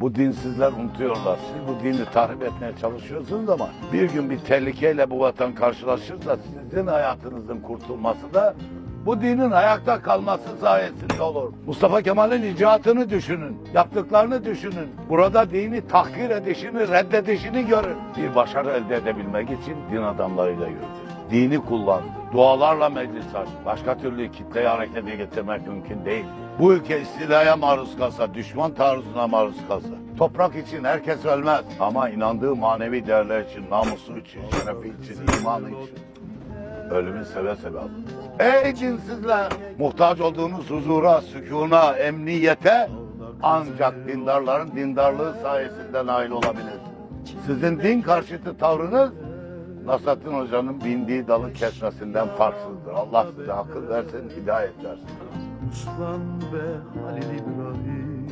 Bu dinsizler unutuyorlar. Siz bu dini tahrip etmeye çalışıyorsunuz ama bir gün bir tehlikeyle bu vatan karşılaşırsa sizin hayatınızın kurtulması da bu dinin ayakta kalması sayesinde olur. Mustafa Kemal'in icraatını düşünün, yaptıklarını düşünün. Burada dini tahkir edişini, reddedişini görün. Bir başarı elde edebilmek için din adamlarıyla yürüdü. Dini kullandı. Dualarla meclis açtı. Başka türlü kitleyi harekete getirmek mümkün değil. Bu ülke istilaya maruz kalsa, düşman taarruzuna maruz kalsa, toprak için herkes ölmez. Ama inandığı manevi değerler için, namusu için, şerefi için, imanı için ölümü seve seve. Ey dinsizler! Muhtaç olduğunuz huzura, sükuna, emniyete ancak dindarların dindarlığı sayesinde nail olabilir. Sizin din karşıtı tavrınız Nasrettin Hoca'nın bindiği dalı kesmesinden farksızdır. Allah size akıl versin, hidayet versin. Muslan ve Halil İbrahim